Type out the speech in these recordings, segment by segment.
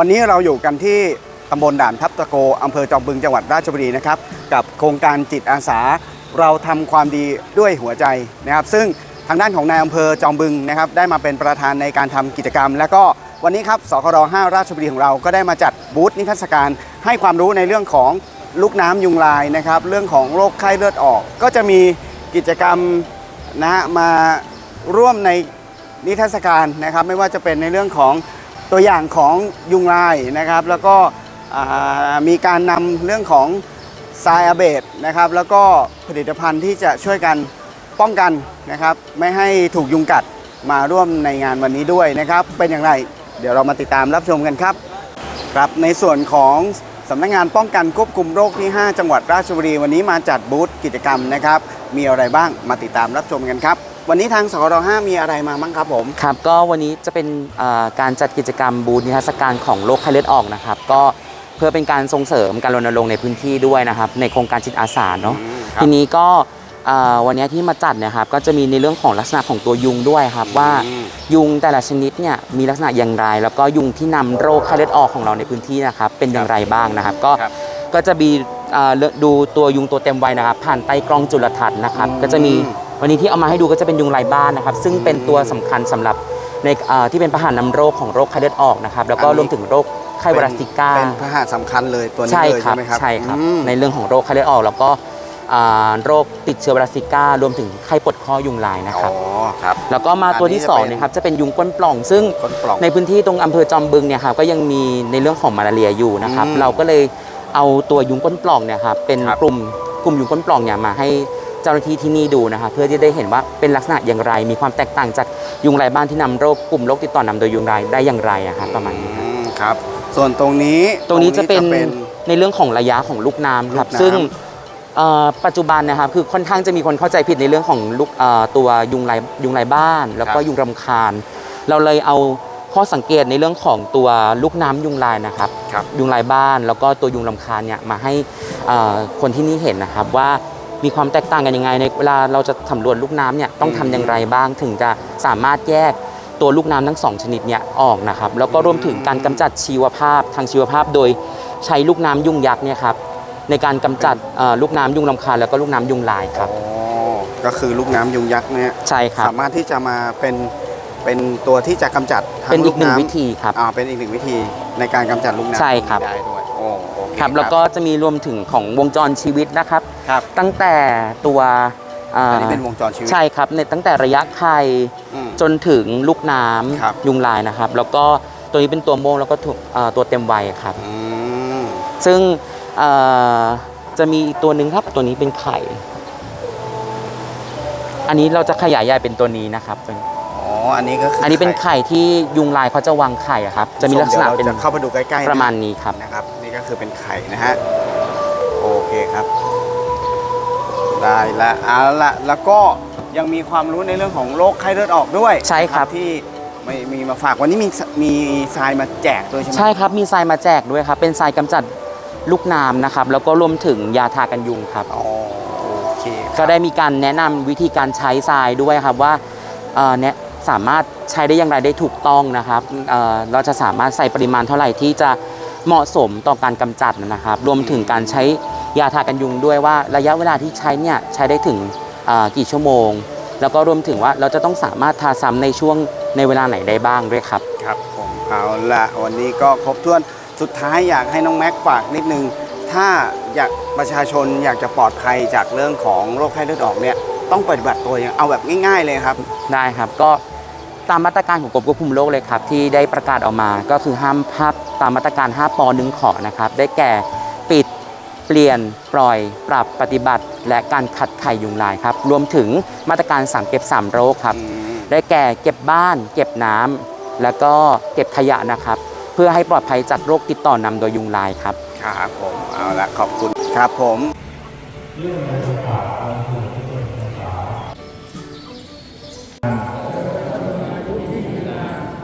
วันนี้เราอยู่กันที่ตำบลด่านทับตะโกอำเภอจอมบึงจังหวัดราชบุรีนะครับ กับโครงการจิตอาสาเราทำความดีด้วยหัวใจนะครับ ซึ่งทางด้านของนายอำเภอจอมบึงนะครับ ได้มาเป็นประธานในการทำกิจกรรม และก็วันนี้ครับสคร5ราชบุรีของเราก็ได้มาจัดบูธนิทรรศการให้ความรู้ในเรื่องของลูกน้ำยุงลายนะครับ เรื่องของโรคไข้เลือดออก ก็จะมีกิจกรรมนะมาร่วมในนิทรรศการนะครับ ไม่ว่าจะเป็นในเรื่องของ ตัวอย่างของยุงลายนะครับ แล้วก็มีการนำเรื่องของทรายอาเบดนะครับ แล้วก็ผลิตภัณฑ์ที่จะช่วยกันป้องกันนะครับ ไม่ให้ถูกยุงกัดมาร่วมในงานวันนี้ด้วยนะครับ เป็นอย่างไร เดี๋ยวเรามาติดตามรับชมกันครับ ครับในส่วนของสำนักงานป้องกันควบคุมโรคที่ 5 จังหวัดราชบุรีวันนี้มาจัดบูธกิจกรรมนะครับ มีอะไรบ้างมาติดตามรับชมกันครับ วันนี้ทางสคร5มีอะไรมาบ้างครับผม ครับ ก็วันนี้จะเป็นเอ่อการจัดกิจกรรมบูธนิทรรศการของโรคไข้เลือดออกนะครับ ก็เพื่อเป็นการส่งเสริมการรณรงค์ในพื้นที่ด้วยนะครับ ในโครงการจิตอาสาเนาะอืมครับทีนี้ก็เอ่อวันนี้ที่มาจัดเนะครับก็จะมีในเรื่องของลักษณะของตัวยุงด้วยครับว่าอืมยุงแต่ละชนิดเนี่ยมีลักษณะอย่างไร แล้วก็ยุงที่นำโรคไข้เลือดออกของเราในพื้นที่นะครับเป็นอย่างไรบ้างนะครับ ก็ครับก็จะมีเอ่อเลือกดูตัวยุงตัวเต็มวัยนะครับ ผ่านไตรกล้องจุลทรรศน์นะครับอืมก็จะมี วันนี้ที่เอามาให้ดูก็จะเป็นยุงลายบ้านนะครับ ซึ่งเป็นตัวสำคัญสำหรับในเอ่อที่เป็นพาหะนำโรคของโรคไข้เลือดออกนะครับ แล้วก็รวมถึงโรคไข้ไวรัสซิก้า เป็นพาหะสำคัญเลยตัวนี้ใช่เลยครัใช่บไหมครับใช่ครับ อืม ในเรื่องของโรคไข้เลือดออก แล้วก็อ่าโรคติดเชื้อไวรัสซิก้ารวมถึงไข้ปวดข้อยุงลายนะครับ อ๋อครับ แล้วก็มาตัวที่สองอันนี้จะเป็นเนะครับจะเป็นยุงก้นปล่อง ซึ่งคนปล่อง ในพื้นที่ตรงอำเภอจอมบึงเนี่ยครับก็ยังมีในเรื่องของมาลาเรียอยู่นะครับ อืมเราก็เลยเอาตัวยุงก้นปล่องเนี่ยครับเป็นครับ กลุ่มกลุ่มยุงก้นปล่องเนี่ยมาให้ เจ้าหน้าที่ที่นี่ดูนะครับเพื่อที่ได้เห็นว่าเป็นลักษณะอย่างไร มีความแตกต่างจากยุงลายบ้านที่นำโรคกลุ่มโรคติดต่อนำโดยยุงลายได้อย่างไรอะครับประมาณนี้ครับอืมครับ ส่วนตรงนี้ตรงนี้จะเป็นในเรื่องของระยะของลูกน้ำครับลูกน้ำซึ่งเอ่อปัจจุบันนะครับคือค่อนข้างจะมีคนเข้าใจผิดในเรื่องของลูกเอ่อตัวยุงลายยุงลายบ้าน แล้วก็ยุงรำคาญ เราเลยเอาข้อสังเกตในเรื่องของตัวลูกน้ำยุงลายนะครับครับ ยุงลายบ้านแล้วก็ตัวยุงรำคาญเนี่ยมาให้เอ่อคนที่นี่เห็นนะครับว่า มีความแตกต่างกันยังไงในเวลาเราจะสำรวจลูกน้ำเนี่ยต้องทำอย่างไรบ้าง ถึงจะสามารถแยกตัวลูกน้ำทั้งสองชนิดเนี่ยออกนะครับแล้วก็รวมถึงการกำจัดชีวภาพทางชีวภาพโดยใช้ลูกน้ำยุงยักษ์เนี่ยครับในการกำจัดเอ่อลูกน้ำยุงรำคาญแล้วก็ลูกน้ำยุงลายครับ อ๋อก็คือลูกน้ำยุงยักษ์เนี่ยใช่ครับ สามารถที่จะมาเป็นเป็นตัวที่จะกำจัดทั้งเป็นอีกหนึ่งลูำวิธีครับ อ่าเป็นอีกหนึ่งวิธีในการกำจัดลูกน้ำใช่ครับ ได้ด้วยโอ้โอเคครับแล้วก็จะมีรวมถึงของวงจรชีวิตนะครับ ครับ ตั้งแต่ตัวอ่าอันนี้เป็นวงจรชีวิต ใช่ครับในตั้งแต่ระยะไข่อืมจนถึงลูกน้ครับำยุงลายนะครับ แล้วก็ตัวนี้เป็นตัวโมงแล้วก็ถูกเอ่อตัวเต็มวัยครับ อืมซึ่งเอ่อจะมีอีกตัวหนึ่งครับตัวนี้เป็นไข่ อันนี้เราจะขยายใหญ่เป็นตัวนี้นะครับตัวนี้อ๋ออันนี้ก็คืออัอันนี้เป็นไข่ที่ยุงลายเขาจะวางไข่อะครับ จะมีลักษณะเป็นจะเข้าไปดูใกล้ๆนประมาณนี้ครับ นะครับนี่ก็ คือเป็นไข่นะฮะ โอเคครับ ได้ละเอาละแล้วก็ยังมีความรู้ในเรื่องของโรคไข้เลือดออกด้วยใช่ครับ ที่ไม่มีมาฝากวันนี้มีมีทรายมาแจกด้วยใช่ไหมใช่ครับมีทรายมาแจกด้วยครับ เป็นทรายกำจัดลูกน้ำนะครับ แล้วก็รวมถึงยาทากันยุงครับ อ๋อโอเคครับก็ได้มีการแนะนำวิธีการใช้ทรายด้วยครับว่าเอ่อเนี่ยสามารถใช้ได้อย่างไรได้ถูกต้องนะครับเอ่อเราจะสามารถใส่ปริมาณเท่าไหร่ที่จะ เหมาะสมต่อการกำจัดนะครับ รวมถึงการใช้ยาทากันยุงด้วยว่าระยะเวลาที่ใช้เนี่ยใช้ได้ถึงเอ่อกี่ชั่วโมง แล้วก็รวมถึงว่าเราจะต้องสามารถทาซ้ำในช่วงในเวลาไหนได้บ้างด้วยครับครับผมเอาละวันนี้ก็ครบถ้วนสุดท้ายอยากให้น้องแม็กฝากนิดนึง ถ้าอยากประชาชนอยากจะปลอดภัยจากเรื่องของโรคไข้เลือดออกเนี่ยต้องปฏิบัติตัวยังเอาแบบง่าย ๆเลยครับ ได้ครับก็ ตามมาตรการของกรมควบคุมโรคเลยครับ ที่ได้ประกาศออกมาก็คือห้ามภาพตามมาตรการ 5ปอ1ขอนะครับ ได้แก่ปิดเปลี่ยนปล่อยปรับปฏิบัติ และการขัดไข่ยุงลายครับ รวมถึงมาตรการสั่งเก็บ3โรคครับอืมได้แก่เก็บบ้าน เก็บน้ำแล้วก็เก็บขยะนะครับ เพื่อให้ปลอดภัยจากโรคติดต่อนำโดยยุงลายครับครับผมเอาละขอบคุณครับผม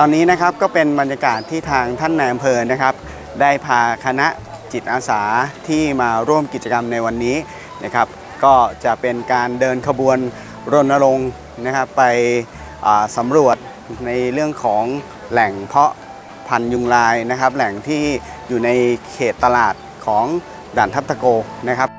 ตอนนี้นะครับก็เป็นบรรยากาศที่ทางท่านนายอำเภอนะครับ ได้พาคณะจิตอาสาที่มาร่วมกิจกรรมในวันนี้นะครับ ก็จะเป็นการเดินขบวนรณรงค์นะครับไปสำรวจในเรื่องของแหล่งเพาะพันยุงลายนะครับ แหล่งที่อยู่ในเขตตลาดของด่านทับตะโกนะครับ